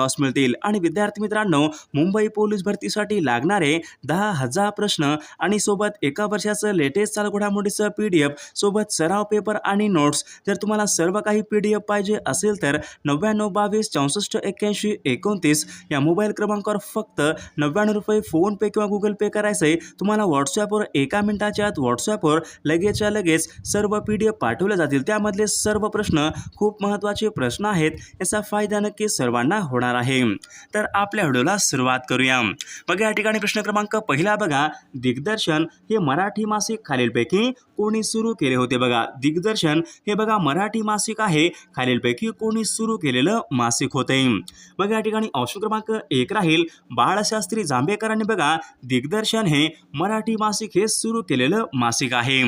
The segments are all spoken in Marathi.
लॉस मिळतील. आणि विद्यार्थी मित्रांनो मुंबई पोलीस भरतीसाठी लागणारे दहा हजार प्रश्न आणि सोबत एका वर्षाचं लेटेस्ट चालू घडामोडीचं पी डी एफ सोबत सराव पेपर आणि नोट्स जर तुम्हाला सर्व काही पी डी एफ पाहिजे असेल तर नव्याण्णव बावीस चौसष्ट एक्क्याऐंशी एकोणतीस या मोबाईल क्रमांकावर फक्त नव्याण्णव रुपये फोनपे किंवा गुगल पे करायचं आहे. तुम्हाला व्हॉट्सॲपवर एका मिनिटाच्या आत व्हॉट्सॲपवर लगेचच्या लगेच सर्व पी डी एफ पाठवले जातील. त्यामधले सर्व प्रश्न खूप महत्त्वाचे प्रश्न आहेत. याचा फायदा नक्की सर्वांना होणार आहे. तर आपल्या व्हिडिओला सुरुवात करूया. बघा या ठिकाणी प्रश्न क्रमांक पहिला बघा. दिग्दर्शन हे मराठी मासिक खालीलपैकी कोणी सुरू केले होते बघा. दिग्दर्शन हे बघा मराठी मासिक आहे. खालीलपैकी कोणी सुरू केलेलं मासिक होते. बघा या ठिकाणी ऑप्शन क्रमांक एक राहील. बाळशास्त्री जांभेकरांनी बघा दिग्दर्शन हे मराठी मासिक हे सुरू केलेलं मासिक आहे.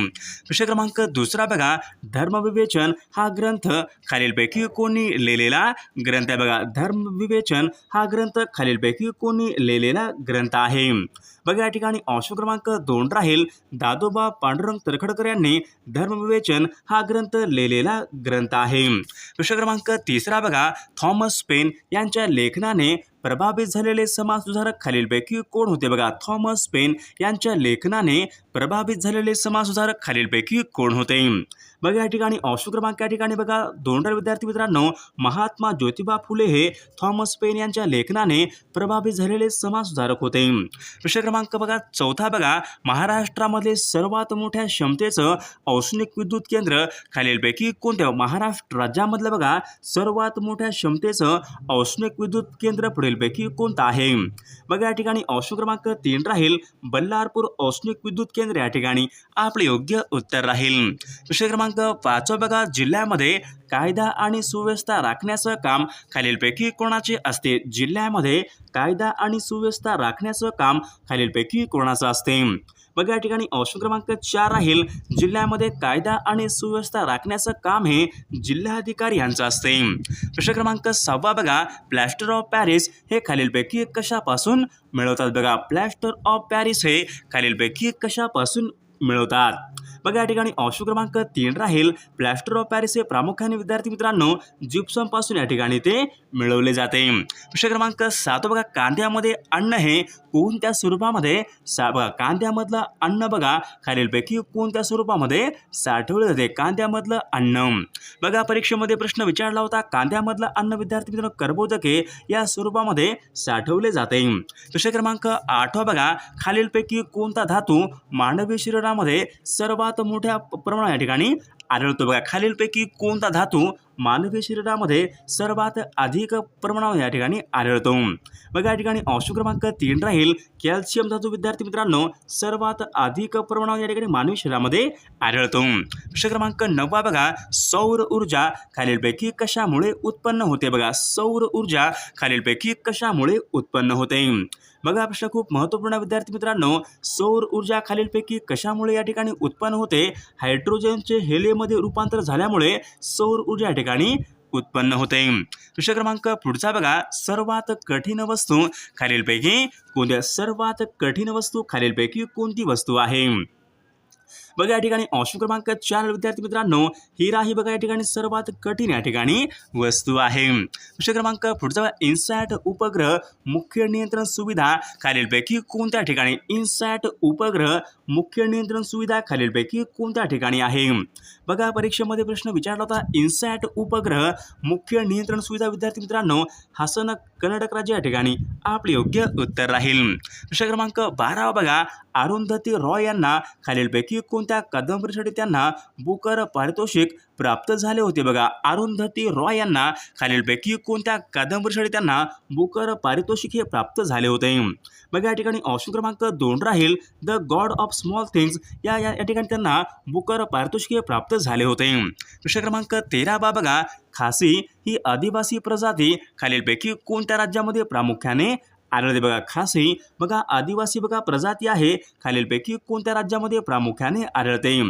प्रश्न क्रमांक दुसरा बघा. धर्मविवेचन हा ग्रंथ खालीलपैकी कोणी लिहिलेला ग्रंथ आहे बघा. धर्म विवेचन हा ग्रंथ खालीलपैकी कोणी लिहिलेला ग्रंथ आहे. बघा या ठिकाणी ऑप्शन क्रमांक दोन राहील. दादोबा पांडुरंग तरखडकर यांनी धर्मविवेचन हा ग्रंथ लिहिलेला ग्रंथ आहे. प्रश्न क्रमांक तिसरा बघा. थॉमस पेन यांच्या लेखनाने प्रभावित झालेले समाजसुधारक खालीलपैकी कोण होते बघा? थॉमस पेन यांच्या लेखनाने प्रभावित झालेले समाजसुधारक खालीलपैकी कोण होते? बघा या ठिकाणी ऑप्शन क्रमांक या ठिकाणी बघा. दोन विद्यार्थी मित्रांनो महात्मा ज्योतिबा फुले हे थॉमस पेन यांच्या लेखनाने प्रभावित झालेले समाजसुधारक होते. प्रश्न क्रमांक बघा चौथा बघा. महाराष्ट्रामध्ये सर्वात मोठ्या क्षमतेचं औष्णिक विद्युत केंद्र खालीलपैकी कोणत्या महाराष्ट्र राज्यामधलं बघा सर्वात मोठ्या क्षमतेचं औष्णिक विद्युत केंद्र पुढीलपैकी कोणतं आहे? बघा या ठिकाणी ऑप्शन क्रमांक तीन राहील. बल्लारपूर औष्णिक विद्युत केंद्र या ठिकाणी आपले योग्य उत्तर राहील. प्रश्न क्रमांक पाचवा बघा जिल्ह्यामध्ये कायदा आणि सुव्यवस्था राखण्याचं काम खालीलपैकी कोणाचे असते? जिल्ह्यामध्ये कायदा आणि सुव्यवस्था राखण्याचं काम खालीलपैकी कोणाचं असते? बघा या ठिकाणी ऑप्शन क्रमांक चार राहील. जिल्ह्यामध्ये कायदा आणि सुव्यवस्था राखण्याचं काम हे जिल्हाधिकारी यांचं असते. प्रश्न क्रमांक सहावा बघा प्लॅस्टर ऑफ पॅरिस हे खालीलपैकी कशापासून मिळवतात? बघा प्लॅस्टर ऑफ पॅरिस हे खालीलपैकी कशापासून मिळवतात? बघा या ठिकाणी ऑप्शन क्रमांक तीन राहील. प्लॅस्टर ऑफ पॅरिस हे प्रामुख्याने विद्यार्थी मित्रांनो जिप्समपासून या ठिकाणी ते मिळवले जाते. प्रश्न क्रमांक सात बघा कांद्यामध्ये अन्न हे कोणत्या स्वरूपामध्ये सा बघा कांद्यामधलं अन्न बघा खालीलपैकी कोणत्या स्वरूपामध्ये साठवले जाते? कांद्यामधलं अन्न. बघा परीक्षेमध्ये प्रश्न विचारला होता कांद्यामधलं अन्न विद्यार्थी मित्रांनो कर्बोदके या स्वरूपामध्ये साठवले जाते. प्रश्न क्रमांक आठवा बघा खालीलपैकी कोणता धातू मानवी शरीरामध्ये सर्वात मोठ्या प्रमाणात या ठिकाणी आढळतो. बघा खालीलपैकी कोणता धातू मानवी शरीरामध्ये सर्वात अधिक प्रमाणावर या ठिकाणी आढळतो? बघा या ठिकाणी ऑप्शन क्रमांक तीन राहील. कॅल्शियम धातू विद्यार्थी मित्रांनो सर्वात अधिक प्रमाणावर या ठिकाणी मानवी शरीरामध्ये आढळतो. प्रश्न क्रमांक नववा बघा सौर ऊर्जा खालीलपैकी कशामुळे उत्पन्न होते? बघा सौर ऊर्जा खालीलपैकी कशामुळे उत्पन्न होते? बघा प्रश्न खूप महत्त्वपूर्ण विद्यार्थी मित्रांनो. सौर ऊर्जा खालीलपैकी कशामुळे या ठिकाणी उत्पन्न होते? हायड्रोजनचे हेलियममध्ये रूपांतर झाल्यामुळे सौर ऊर्जा या ठिकाणी उत्पन्न होते. प्रश्न क्रमांक पुढचा बघा. सर्वात कठीण वस्तू खालीलपैकी कोणत्या? सर्वात कठीण वस्तू खालीलपैकी कोणती वस्तू आहे? बघा या ठिकाणी ऑप्शन क्रमांक चार विद्यार्थी मित्रांनो हिरा ही बघा या ठिकाणी सर्वात कठीण या ठिकाणी वस्तू आहे. प्रश्न क्रमांक पुढचा इन्सॅट उपग्रह मुख्य नियंत्रण सुविधा खालीलपैकी कोणत्या ठिकाणी? इन्सॅट उपग्रह मुख्य नियंत्रण सुविधा खालीलपैकी कोणत्या ठिकाणी आहे? बघा परीक्षेमध्ये प्रश्न विचारला होता इन्सॅट उपग्रह मुख्य नियंत्रण सुविधा विद्यार्थी मित्रांनो हसन कर्नाटक राज्य या ठिकाणी आपले योग्य उत्तर राहील. प्रश्न क्रमांक बारा बघा. अरुंधती रॉय यांना खालीलपैकी कोणत्या कादंबरीसाठी त्यांना बुकर पारितोषिक प्राप्त झाले होते बघा? अरुंधती रॉय यांना खालीलपैकी कोणत्या कादंबरीसाठी त्यांना बुकर पारितोषिक हे प्राप्त झाले होते? बघा या ठिकाणी ऑप्शन क्रमांक दोन राहील. The God of Small Things या या या ठिकाणी त्यांना बुकर पारितोषिक हे प्राप्त झाले होते. प्रश्न क्रमांक तेरा बा बघा. खासी ही आदिवासी प्रजाती खालीलपैकी कोणत्या राज्यामध्ये प्रामुख्याने आढळते बघा खासी बघा आदिवासी बघा प्रजाती आहे. खालीलपैकी कोणत्या राज्यामध्ये प्रामुख्याने आढळते?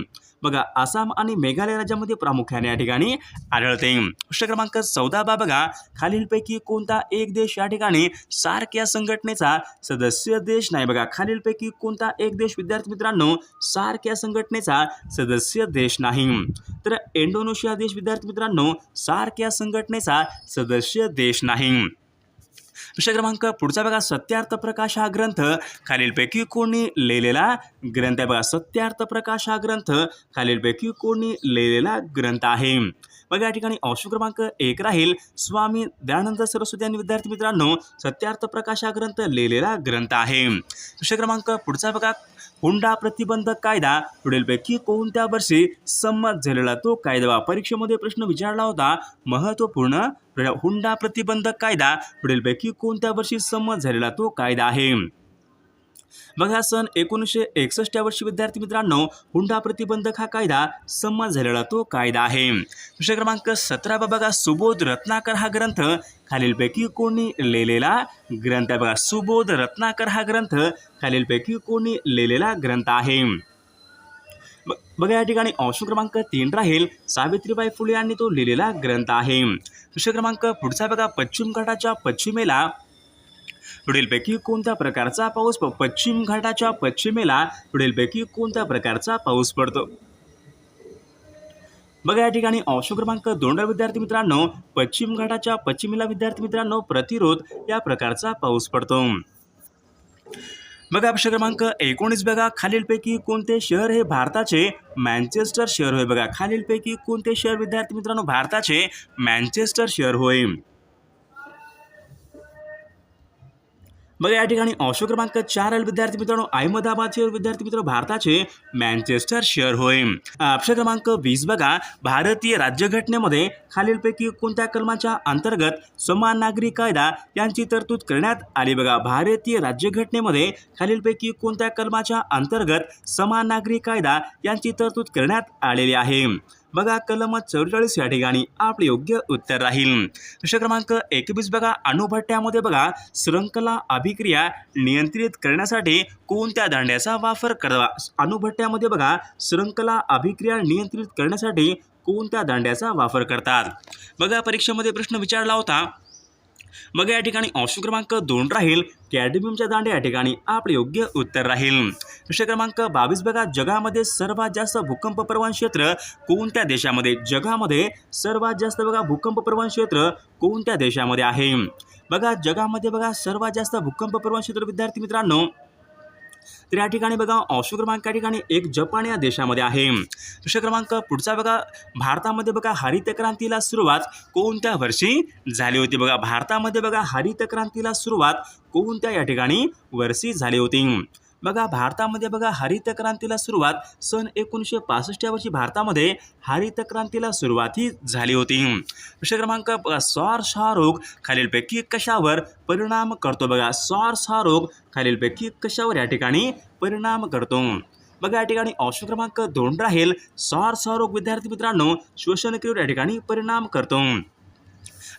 बघा आसाम आणि मेघालय राज्यामध्ये प्रामुख्याने या ठिकाणी आढळते. प्रश्न क्रमांक चौदा बा बघा खालीलपैकी कोणता एक देश या ठिकाणी सार्क या संघटनेचा सदस्य देश नाही बघा. खालीलपैकी कोणता एक देश विद्यार्थी मित्रांनो सार्क या संघटनेचा सदस्य देश नाही. तर इंडोनेशिया देश विद्यार्थी मित्रांनो सार्क या संघटनेचा सदस्य देश नाही. प्रश्न क्रमांक पुढचा बघा सत्यार्थ प्रकाश हा ग्रंथ. खालीलपैकी कोणी लिहिलेला ग्रंथ आहे बघा सत्यार्थ प्रकाश हा ग्रंथ. खालीलपैकी कोणी लिहिलेला ग्रंथ आहे. बघा या ठिकाणी ऑप्शन क्रमांक एक राहील. स्वामी दयानंद सरस्वती आणि विद्यार्थी मित्रांनो सत्यार्थ प्रकाश हा ग्रंथ लिहिलेला ग्रंथ आहे. प्रश्न क्रमांक पुढचा बघा हुंडा प्रतिबंधक कायदा. पुढीलपैकी कोणत्या वर्षी संमत झालेला तो कायदा? परीक्षेमध्ये प्रश्न विचारला होता. महत्त्वपूर्ण हुंडा प्रतिबंधक कायदा पुढीलपैकी कोणत्या वर्षी संमत झालेला तो कायदा आहे? बघा सन एकोणीसशे एकसष्ट या वर्षी विद्यार्थी मित्रांनो हुंडा प्रतिबंधक हा कायदा संमत झालेला तो कायदा आहे. विषय क्रमांक सतरा बघा सुबोध रत्नाकर हा ग्रंथ खालीलपैकी कोणी लिहिलेला ग्रंथ आहे. बघा सुबोध रत्नाकर हा ग्रंथ खालीलपैकी कोणी लिहिलेला ग्रंथ आहे. बघा या ठिकाणी ऑप्शन क्रमांक तीन राहील. सावित्रीबाई फुले यांनी तो लिहिलेला ग्रंथ आहे. दुसरा क्रमांक पुढचा बघा पश्चिम घाटाच्या पश्चिमेला. पुढीलपैकी कोणत्या प्रकारचा पाऊस पश्चिम घाटाच्या पश्चिमेला पुढीलपैकी कोणत्या प्रकारचा पाऊस पडतो? बघा या ठिकाणी ऑप्शन क्रमांक दोन विद्यार्थी मित्रांनो पश्चिम घाटाच्या पश्चिमेला विद्यार्थी मित्रांनो प्रतिरोध या प्रकारचा पाऊस पडतो. बघा प्रश्न क्रमांक एकोणीस बघा. खालीलपैकी कोणते शहर हे भारताचे मँचेस्टर शहर होय? बघा खालीलपैकी कोणते शहर विद्यार्थी मित्रांनो भारताचे मँचेस्टर शहर होय? मग या ठिकाणी अंश क्रमांक चार आहे विद्यार्थी मित्रांनो अहमदाबाद शहर विद्यार्थी मित्र भारताचे मॅनचेस्टर शहर होय ऑप्शन क्रमांक वीस बघा भारतीय राज्यघटनेमध्ये खालीलपैकी कोणत्या कलमाच्या अंतर्गत समान नागरी कायदा यांची तरतूद करण्यात आली बघा? भारतीय राज्यघटनेमध्ये खालीलपैकी कोणत्या कलमाच्या अंतर्गत समान नागरी कायदा यांची तरतूद करण्यात आलेली आहे? बघा कलम चौवेचाळीस या ठिकाणी आपले योग्य उत्तर राहील. प्रश्न क्रमांक एकवीस बघा अणुभट्ट्यामध्ये बघा श्रंखला अभिक्रिया नियंत्रित करण्यासाठी कोणत्या दांड्याचा वापर करावा? अणुभट्ट्यामध्ये बघा श्रंखला अभिक्रिया नियंत्रित करण्यासाठी कोणत्या दांड्याचा वापर करतात? बघा परीक्षेमध्ये प्रश्न विचारला होता मग या ठिकाणी ऑप्शन क्रमांक दोन राहील. कॅडमियमच्या दांड्या या ठिकाणी आपले योग्य उत्तर राहील. प्रश्न क्रमांक बावीस बघा. जगामध्ये सर्वात जास्त भूकंप प्रवण क्षेत्र कोणत्या देशामध्ये? जगामध्ये सर्वात जास्त बघा भूकंप प्रवण क्षेत्र कोणत्या देशामध्ये आहे? बघा जगामध्ये बघा सर्वात जास्त भूकंप प्रवण क्षेत्र विद्यार्थी मित्रांनो तर या ठिकाणी बघा ऑप्शन क्रमांक या ठिकाणी एक जपान या देशामध्ये आहे. विषय क्रमांक पुढचा बघा भारतामध्ये बघा हरित क्रांतीला सुरुवात कोणत्या वर्षी झाली होती? बघा भारतामध्ये बघा हरित क्रांतीला सुरुवात कोणत्या या ठिकाणी वर्षी झाली होती? बघा भारतामध्ये बघा हरित क्रांतीला सुरुवात सन एकोणीसशे पासष्ट या वर्षी भारतामध्ये हरित क्रांतीला सुरुवात ही झाली होती. प्रश्न क्रमांक बघा स्वार्स खालीलपैकी कशावर परिणाम करतो? बघा स्वार्स हा खालीलपैकी कशावर या ठिकाणी परिणाम करतो? बघा या ठिकाणी ऑप्शन क्रमांक दोन राहील. स्वार्स हा विद्यार्थी मित्रांनो श्वसन क्रियेवर या ठिकाणी परिणाम करतो.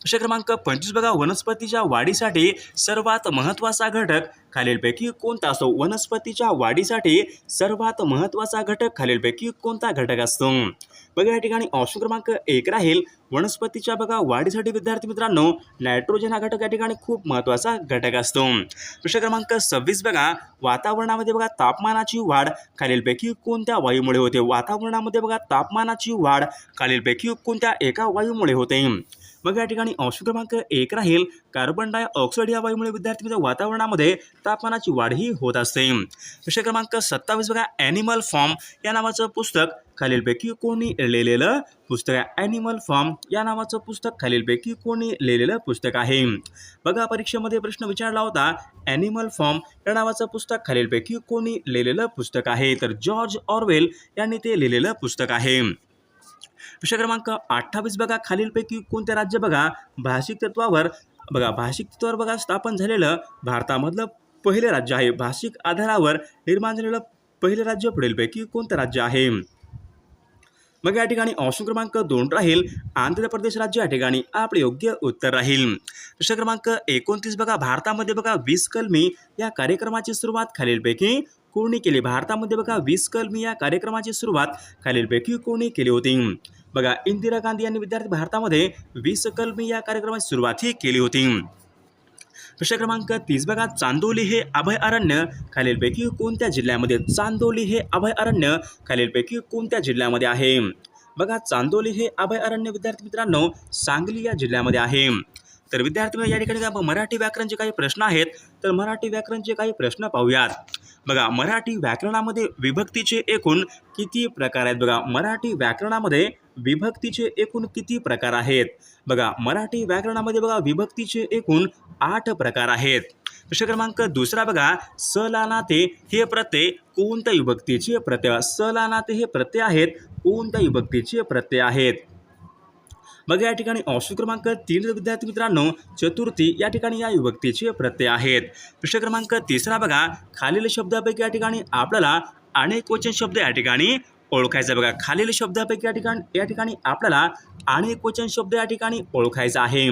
प्रश्न क्रमांक पंचवीस बघा वनस्पतीच्या वाढीसाठी सर्वात महत्त्वाचा घटक खालीलपैकी कोणता असतो वनस्पतीच्या वाढीसाठी सर्वात महत्त्वाचा घटक खालीलपैकी कोणता घटक असतो? बघा या ठिकाणी ऑप्शन क्रमांक एक राहील. वनस्पतीच्या बघा वाढीसाठी विद्यार्थी मित्रांनो नायट्रोजन हा घटक या ठिकाणी खूप महत्त्वाचा घटक असतो. प्रश्न क्रमांक सव्वीस बघा. वातावरणामध्ये बघा तापमानाची वाढ खालीलपैकी कोणत्या वायूमुळे होते? वातावरणामध्ये बघा तापमानाची वाढ खालीलपैकी कोणत्या एका वायूमुळे होते? मग या ठिकाणी ऑप्शन क्रमांक एक राहील. कार्बन डायऑक्साईड या वायूमुळे विद्यार्थी मित्र वातावरणामध्ये तापमानाची वाढही होत असते. विषय क्रमांक सत्तावीस बघा ॲनिमल फॉर्म या नावाचं पुस्तक खालीलपैकी कोणी लिहिलेलं पुस्तक आहे. ॲनिमल फॉर्म या नावाचं पुस्तक खालीलपैकी कोणी लिहिलेलं पुस्तक आहे. बघा परीक्षेमध्ये प्रश्न विचारला होता ॲनिमल फॉर्म या नावाचं पुस्तक खालीलपैकी कोणी लिहिलेलं पुस्तक आहे? तर जॉर्ज ऑरवेल यांनी ते लिहिलेलं पुस्तक आहे. विषय क्रमांक अठ्ठावीस बघा खालीलपैकी कोणते राज्य बघा भाषिक तत्वावर बघा भाषिक तत्वावर बघा स्थापन झालेलं भारतामधलं पहिले राज्य आहे. भाषिक आधारावर निर्माण झालेलं पहिले राज्य पुढीलपैकी कोणतं राज्य आहे? मग या ठिकाणी ऑप्शन क्रमांक दोन राहील. आंध्र प्रदेश राज्य या ठिकाणी आपले योग्य उत्तर राहील. प्रश्न क्रमांक एकोणतीस बघा. भारतामध्ये बघा वीस कलमी या कार्यक्रमाची सुरुवात खालीलपैकी कोणी केली? भारतामध्ये बघा वीस कलमी या कार्यक्रमाची सुरुवात खालीलपैकी कोणी केली होती? बघा इंदिरा गांधी यांनी विद्यार्थी भारतामध्ये वीस कलमी या कार्यक्रमाची सुरुवात ही केली होती. प्रश्न क्रमांक तीस बघा चांदोली हे अभय अरण्य. खालीलपैकी कोणत्या जिल्ह्यामध्ये चांदोली हे अभय अरण्य? खालीलपैकी कोणत्या जिल्ह्यामध्ये आहे? बघा चांदोली हे अभय अरण्य विद्यार्थी मित्रांनो सांगली या जिल्ह्यामध्ये आहे. तर विद्यार्थी या ठिकाणी आपण मराठी व्याकरणचे काही प्रश्न आहेत. तर मराठी व्याकरणचे काही प्रश्न पाहूयात. बघा मराठी व्याकरणामध्ये विभक्तीचे एकूण किती प्रकार आहेत? बघा मराठी व्याकरणामध्ये विभक्तीचे एकूण किती प्रकार आहेत? बघा मराठी व्याकरणामध्ये बघा विभक्तीचे एकूण आठ प्रकार आहेत. प्रश्न क्रमांक दुसरा बघा स हे प्रत्यय कोणत्या विभक्तीचे प्रत्यय? स हे प्रत्यय आहेत कोणत्या विभक्तीचे प्रत्यय आहेत? बघा या ठिकाणी ऑप्शन क्रमांक तीन विद्यार्थी मित्रांनो चतुर्थी या ठिकाणी या विभक्तीचे प्रत्यय आहेत. प्रश्न क्रमांक तिसरा बघा खालील शब्दापैकी या ठिकाणी आपल्याला अनेक वचन शब्द या ठिकाणी ओळखायचा बघा. खालील शब्दापैकी या ठिकाणी या ठिकाणी आपल्याला अनेक वचन शब्द या ठिकाणी ओळखायचा आहे.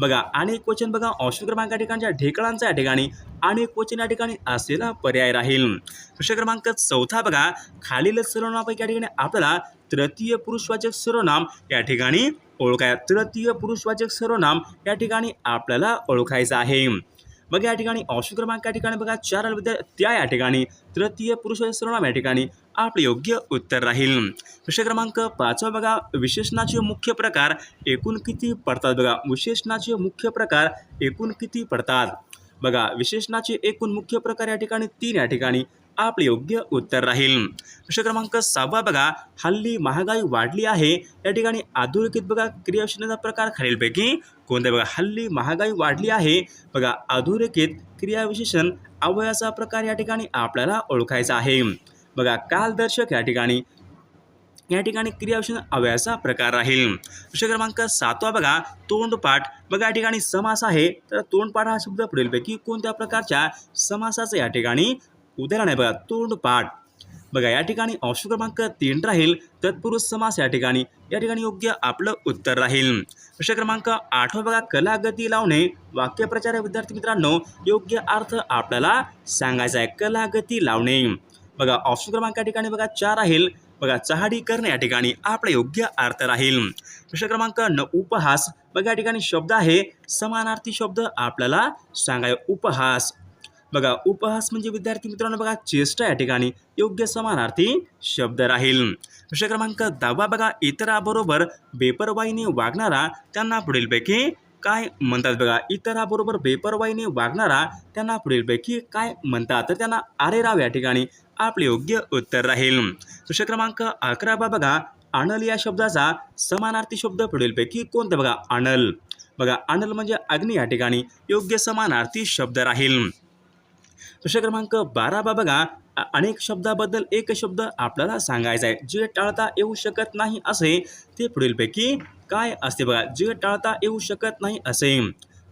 बघा अनेक वचन बघा ऑप्शन क्रमांक या ठिकाणच्या ढेकळांचा या ठिकाणी अनेक वचन या ठिकाणी असलेला पर्याय राहील. प्रश्न क्रमांक चौथा बघा खालील सर्वनामापैकी या ठिकाणी आपल्याला तृतीय पुरुषवाचक सर्वनाम या ठिकाणी ओळखाय तृतीय पुरुषवाचक सर्वनाम या ठिकाणी आपल्याला ओळखायचं आहे. बघा या ठिकाणी ऑप्शन क्रमांक या ठिकाणी बघा चार विद्या त्या या ठिकाणी तृतीय पुरुष सर्वनाम या ठिकाणी आपले योग्य उत्तर राहील. प्रश्न क्रमांक पाचवा बघा विशेषणाचे मुख्य प्रकार एकूण किती पडतात बघा? विशेषणाचे मुख्य प्रकार एकूण किती पडतात? बघा विशेषणाचे एकूण मुख्य प्रकार या ठिकाणी तीन या ठिकाणी आपले योग्य उत्तर राहील. प्रश्न क्रमांक सहावा बघा. हल्ली महागाई वाढली आहे. या ठिकाणी आधुनिकीत बघा क्रियाविशेषणाचा प्रकार खालीलपैकी कोणत्या बघा? हल्ली महागाई वाढली आहे. बघा अधोरेखित क्रियाविशेषण अवयाचा प्रकार या ठिकाणी आपल्याला ओळखायचा आहे. बघा कालदर्शक या ठिकाणी या ठिकाणी क्रियाविशेषण अवयाचा प्रकार राहील. प्रश्न क्रमांक सातवा बघा. तोंडपाठ. बघा या ठिकाणी समास आहे. तर तोंडपाठ हा शब्द पुढीलपैकी कोणत्या प्रकारच्या समासाचं या ठिकाणी उद्याला आहे बघा तोंडपाठ बघा या ठिकाणी ऑप्शन क्रमांक तीन राहील. तत्पुरुष समास या ठिकाणी. या ठिकाणी योग्य आपलं उत्तर राहील. प्रश्न क्रमांक आठवा बघा कलागती लावणे. वाक्यप्रचार विद्यार्थी मित्रांनो योग्य अर्थ आपल्याला सांगायचा आहे. कलागती लावणे. बघा ऑप्शन क्रमांक या ठिकाणी बघा चार राहील. बघा चहाडी करणे या ठिकाणी आपला योग्य अर्थ राहील. प्रश्न क्रमांक न उपहास. बघा या ठिकाणी शब्द आहे. समानार्थी शब्द आपल्याला सांगाय उपहास. बघा उपहास म्हणजे विद्यार्थी मित्रांनो बघा चेष्टा या ठिकाणी योग्य समानार्थी शब्द राहील. प्रश्न क्रमांक दहावा बघा इतराबरोबर बेपरवाईने वागणारा त्यांना पुढीलपैकी काय म्हणतात बघा इतराबरोबर बेपरवाईने वागणारा त्यांना पुढीलपैकी काय म्हणतात? तर त्यांना आरे राव या ठिकाणी आपले योग्य उत्तर राहील. प्रश्न क्रमांक अकरावा बघा अनल या शब्दाचा समानार्थी शब्द पुढीलपैकी कोणतं बघा अनल. बघा अनल म्हणजे अग्नी या ठिकाणी योग्य समानार्थी शब्द राहील. प्रश्न क्रमांक बारा बा बघा अनेक शब्दाबद्दल एक शब्द आपल्याला सांगायचा आहे. जे टाळता येऊ शकत नाही असे ते पुढीलपैकी काय असते बघा? जे टाळता येऊ शकत नाही असे.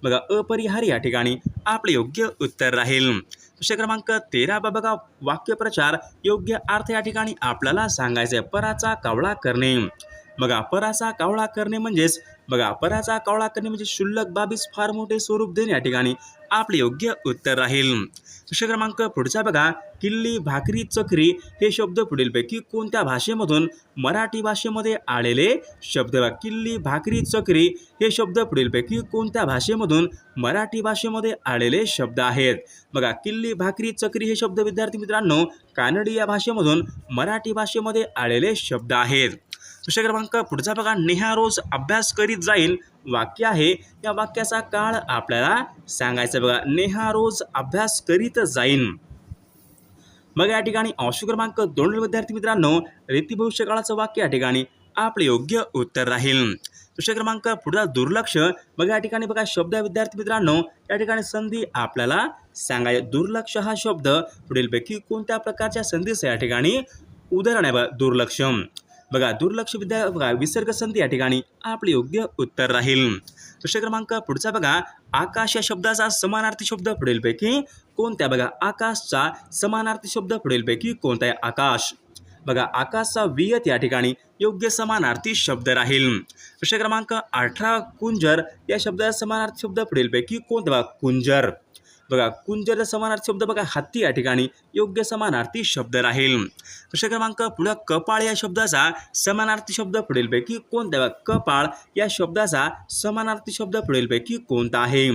बघा अपरिहार्य या ठिकाणी आपले योग्य उत्तर राहील. प्रश्न क्रमांक तेरा बा बघा वाक्यप्रचार योग्य अर्थ या ठिकाणी आपल्याला सांगायचं आहे. पराचा कावळा करणे. बघा पराचा कावळा करणे म्हणजेच बघा पराचा कावळा करणे म्हणजे शुल्लक बाबीस फार मोठे स्वरूप देणे या ठिकाणी आपले योग्य उत्तर राहील. प्रश्न क्रमांक पुढचा बघा किल्ली भाकरी चक्री हे शब्द पुढीलपैकी कोणत्या भाषेमधून मराठी भाषेमध्ये आलेले शब्द बघा किल्ली भाकरी चक्री हे शब्द पुढीलपैकी कोणत्या भाषेमधून मराठी भाषेमध्ये आलेले शब्द आहेत? बघा किल्ली भाकरी चक्री हे शब्द विद्यार्थी मित्रांनो कानडी या भाषेमधून मराठी भाषेमध्ये आलेले शब्द आहेत. प्रश्न क्रमांक पुढचा बघा. नेहा रोज अभ्यास करीत जाईल. वाक्य आहे या वाक्याचा काळ आपल्याला सांगायचा बघा. नेहा रोज अभ्यास करीत जाईन. मग या ठिकाणी अंश क्रमांक दोन विद्यार्थी मित्रांनो रीती भविष्यकाळाचं वाक्य या ठिकाणी आपले योग्य उत्तर राहील. प्रश्न क्रमांक पुढचा दुर्लक्ष. मग या ठिकाणी बघा शब्द आहे विद्यार्थी मित्रांनो या ठिकाणी संधी आपल्याला सांगाय दुर्लक्ष हा शब्द पुढीलपैकी कोणत्या प्रकारच्या संधीचं या ठिकाणी उदाहरण आहे बघा दुर्लक्ष. बघा दुर्लक्ष विद्या बघा विसर्ग संधी या ठिकाणी आपले योग्य उत्तर राहील. प्रश्न क्रमांक पुढचा बघा आकाश या शब्दाचा समानार्थी शब्द पुढीलपैकी कोणत्या? बघा आकाशचा समानार्थी शब्द पुढीलपैकी कोणता आहे? आकाश. बघा आकाशचा वियत या ठिकाणी योग्य समानार्थी शब्द राहील. प्रश्न क्रमांक अठरा कुंजर या शब्दाचा समानार्थी शब्द पुढीलपैकी कोणता? कुंजर. बघा कुंजर समानार्थी शब्द बघा हत्ती या ठिकाणी योग्य समानार्थी शब्द राहील. प्रश्न क्रमांक पुढे कपाळ या शब्दाचा समानार्थी शब्द पुढीलपैकी कोणता बघा कपाळ या शब्दाचा समानार्थी शब्द पुढीलपैकी कोणता आहे?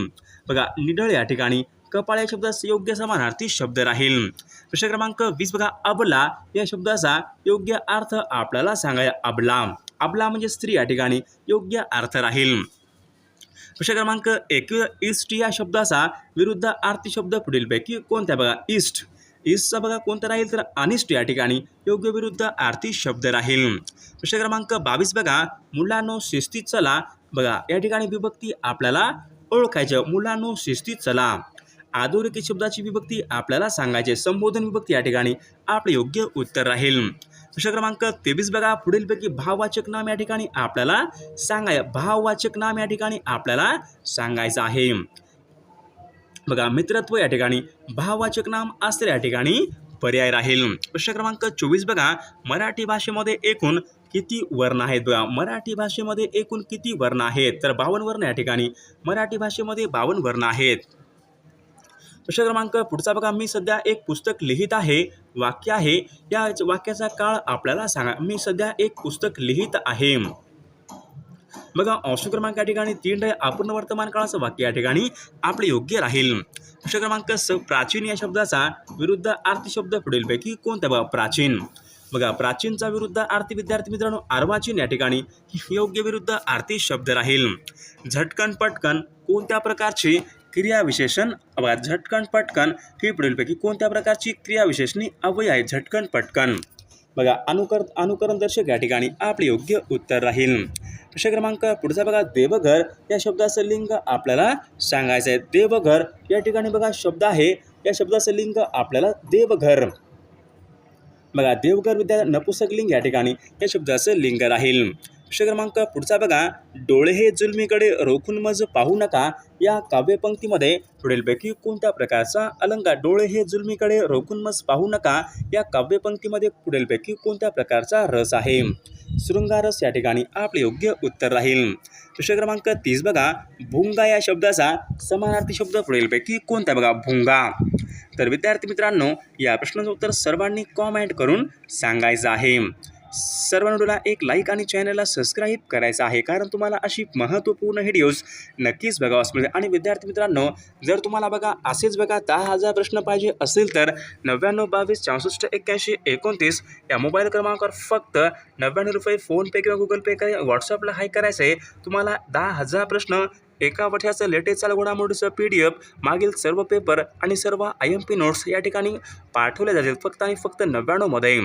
बघा निढळ या ठिकाणी कपाळ या शब्दाचा योग्य समानार्थी शब्द राहील. प्रश्न क्रमांक वीस बघा अबला या शब्दाचा योग्य अर्थ आपल्याला सांगाय अबला अबला म्हणजे स्त्री या ठिकाणी योग्य अर्थ राहील. प्रश्न क्रमांक एक ईस्ट या शब्दाचा विरुद्ध आरती शब्द पुढीलपैकी कोणत्या बघा? ईस्ट. ईस्टचा बघा कोणता राहील तर अनिष्ट या ठिकाणी योग्य विरुद्ध आरती शब्द राहील. प्रश्न क्रमांक बावीस बघा मुलांनो शिस्तीत चला. बघा या ठिकाणी विभक्ती आपल्याला ओळखायचं मुलांनो शिस्तीत चला. आधुनिक शब्दाची विभक्ती आपल्याला सांगायचे संबोधन विभक्ती या ठिकाणी आपले योग्य उत्तर राहील. प्रश्न क्रमांक तेवीस बघा. पुढीलपैकी भाववाचक नाम या ठिकाणी आपल्याला सांगाय भाववाचक नाम या ठिकाणी आपल्याला सांगायचं आहे. बघा मित्रत्व या ठिकाणी भाववाचक नाम असले या ठिकाणी पर्याय राहील. प्रश्न क्रमांक चोवीस बघा. मराठी भाषेमध्ये एकूण किती वर्ण आहेत बघा? मराठी भाषेमध्ये एकूण किती वर्ण आहेत? तर बावन्न वर्ण या ठिकाणी मराठी भाषेमध्ये बावन्न वर्ण आहेत. प्रश्न क्रमांक पुढचा बघा मी सध्या एक पुस्तक लिहित आहे वाक्य आहे. या वाक्याचा काळ आपल्याला सांगा. मी सध्या एक पुस्तक लिहित आहे. बघा ऑप्शन क्रमांक या ठिकाणी तीन अपूर्ण वर्तमान काळाचं वाक्य या ठिकाणी आपले योग्य राहील. प्रश्न क्रमांक स प्राचीन या शब्दाचा विरुद्ध आर्थी शब्द पुढीलपैकी कोणता बघा? प्राचीन. बघा प्राचीनचा विरुद्ध आरती विद्यार्थी मित्रांनो अर्वाचीन या ठिकाणी योग्य विरुद्ध आरती शब्द राहील. झटकन पटकन कोणत्या प्रकारची क्रियाविशेषण बघा झटकन पटकन ही पुढीलपैकी कोणत्या प्रकारची क्रियाविशेषणी अवय आहे? झटकन पटकन. बघा अनुकर अनुकरण दर्शक या ठिकाणी आपले योग्य उत्तर राहील. प्रश्न क्रमांक पुढचा बघा देवघर. या शब्दाचं लिंग आपल्याला सांगायचं आहे. देवघर. या ठिकाणी बघा शब्द आहे. या शब्दाचं लिंग आपल्याला देवघर. बघा देवघर विद्या नपुसकलिंग या ठिकाणी या शब्दाचं लिंग राहील. प्रश्न क्रमांक पुढचा बघा. डोळे हे जुलमीकडे रोखून मज पाहू नका. या काव्यपंक्तीमध्ये पुढीलपैकी कोणत्या प्रकारचा अलंकार डोळे हे जुलमीकडे रोखून मज पाहू नका? या काव्यपंक्तीमध्ये पुढीलपैकी कोणत्या प्रकारचा रस आहे? शृंगारस या ठिकाणी आपले योग्य उत्तर राहील. प्रश्न क्रमांक तीस बघा. भुंगा या शब्दाचा समानार्थी शब्द पुढीलपैकी कोणता बघा? भुंगा. तर विद्यार्थी मित्रांनो या प्रश्नाचं उत्तर सर्वांनी कॉमेंट करून सांगायचं आहे. सर्वांना एक लाईक आणि चॅनलला सबस्क्राईब करायचं आहे. कारण तुम्हाला अशी महत्त्वपूर्ण व्हिडिओज नक्कीच बघावास मिळेल आणि विद्यार्थी मित्रांनो जर तुम्हाला बघा असेच बघा दहा हजार प्रश्न पाहिजे असेल तर नव्याण्णव बावीस चौसष्ट एक्क्याऐंशी एकोणतीस या मोबाईल क्रमांकावर फक्त नव्याण्णव रुपये फोनपे किंवा गुगल पे करा व्हॉट्सअपला हाय करायचं आहे तुम्हाला दहा हजार प्रश्न एका वर्षाचं लेटेस्ट घोडामोडीचं पी डी एफ मागील सर्व पेपर आणि सर्व आय एम पी नोट्स या ठिकाणी पाठवले जातील. फक्त आणि फक्त नव्याण्णवमध्ये.